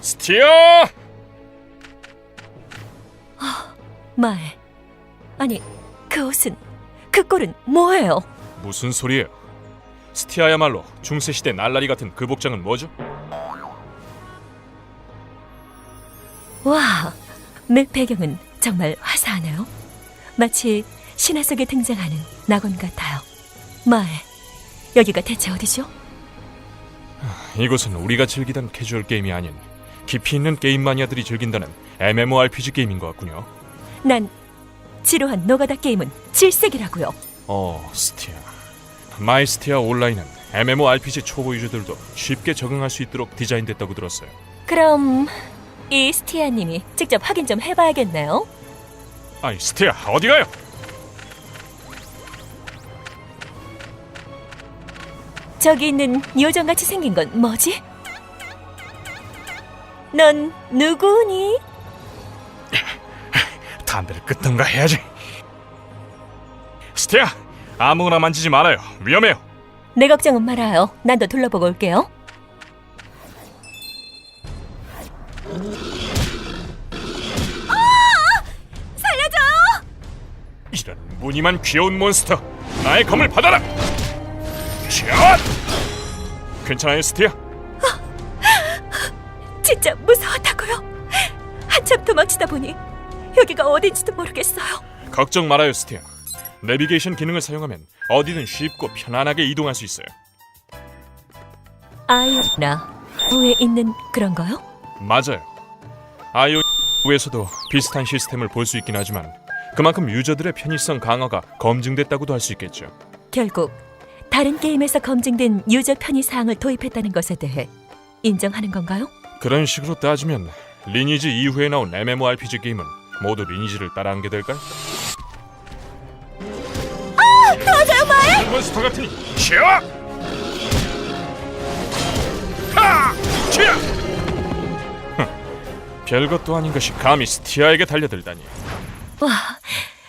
스티어! 아, 말... 아니, 그 옷은, 그 꼴은 뭐예요? 무슨 소리예요? 스티아야말로 중세시대 날라리 같은 그 복장은 뭐죠? 와, 맥 배경은 정말 화사하네요. 마치 신화 속에 등장하는 낙원 같아요. 말. 여기가 대체 어디죠? 이곳은 우리가 즐기던 캐주얼 게임이 아닌 깊이 있는 게임 마니아들이 즐긴다는 MMORPG 게임인 것 같군요. 난 지루한 노가다 게임은 질색이라고요. 어, 스티아. 마이 스티아 온라인은 MMORPG 초보 유저들도 쉽게 적응할 수 있도록 디자인됐다고 들었어요. 그럼 이 스티아님이 직접 확인 좀 해봐야겠네요. 아이, 스티아 어디 가요? 저기 있는 요정같이 생긴 건 뭐지? 넌 누구니? 담배를 끊던가 해야지. 스티아, 아무거나 만지지 말아요. 위험해요. 내 걱정은 말아요. 난 더 둘러보고 올게요. 살려줘! 이런 무늬만 귀여운 몬스터 나의 검을 받아라 샷 괜찮아요 스티아 진짜 무서웠다고요. 한참 도망치다 보니 여기가 어딘지도 모르겠어요. 걱정 말아요 스티아 내비게이션 기능을 사용하면 어디든 쉽고 편안하게 이동할 수 있어요 아이나 후에 있는 그런 거요? 맞아요 iOS에서도 비슷한 시스템을 볼 수 있긴 하지만 그만큼 유저들의 편의성 강화가 검증됐다고도 할 수 있겠죠 결국 다른 게임에서 검증된 유저 편의 사항을 도입했다는 것에 대해 인정하는 건가요? 그런 식으로 따지면 리니지 이후에 나온 MMORPG 게임은 모두 리니지를 따라한 게 될까요? 아! 도와줘요 마에! 몬스터 같으니 치어! 하! 흥, 별것도 아닌 것이 감히 스티아에게 달려들다니 와,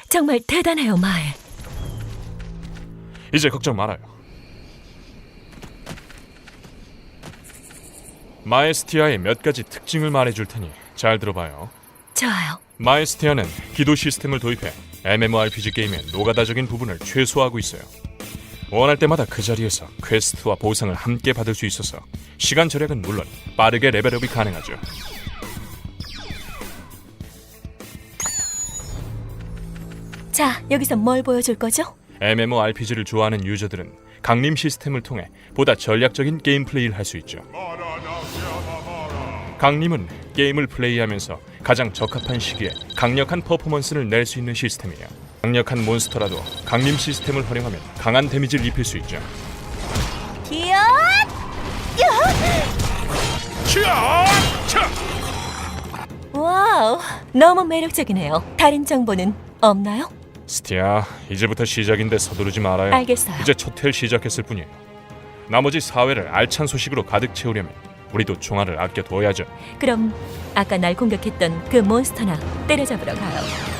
정말 대단해요, 마에. 이제 걱정 말아요 마에스티아의 몇 가지 특징을 말해줄 테니 잘 들어봐요 좋아요. 마에스티아는 기도 시스템을 도입해 MMORPG 게임의 노가다적인 부분을 최소화하고 있어요. 원할 때마다 그 자리에서 퀘스트와 보상을 함께 받을 수 있어서 시간 절약은 물론 빠르게 레벨업이 가능하죠. 자, 여기서 뭘 보여줄 거죠? MMORPG를 좋아하는 유저들은 강림 시스템을 통해 보다 전략적인 게임 플레이를 할 수 있죠. 강림은 게임을 플레이하면서 가장 적합한 시기에 강력한 퍼포먼스를 낼 수 있는 시스템이에요. 강력한 몬스터라도 강림 시스템을 활용하면 강한 데미지를 입힐 수 있죠. 기어! 와우, 너무 매력적이네요. 다른 정보는 없나요? 스티아, 이제부터 시작인데 서두르지 말아요. 알겠어요. 이제 첫 회를 시작했을 뿐이에요. 나머지 사회를 알찬 소식으로 가득 채우려면 우리도 총알을 아껴 둬야죠. 그럼 아까 날 공격했던 그 몬스터나 때려잡으러 가요.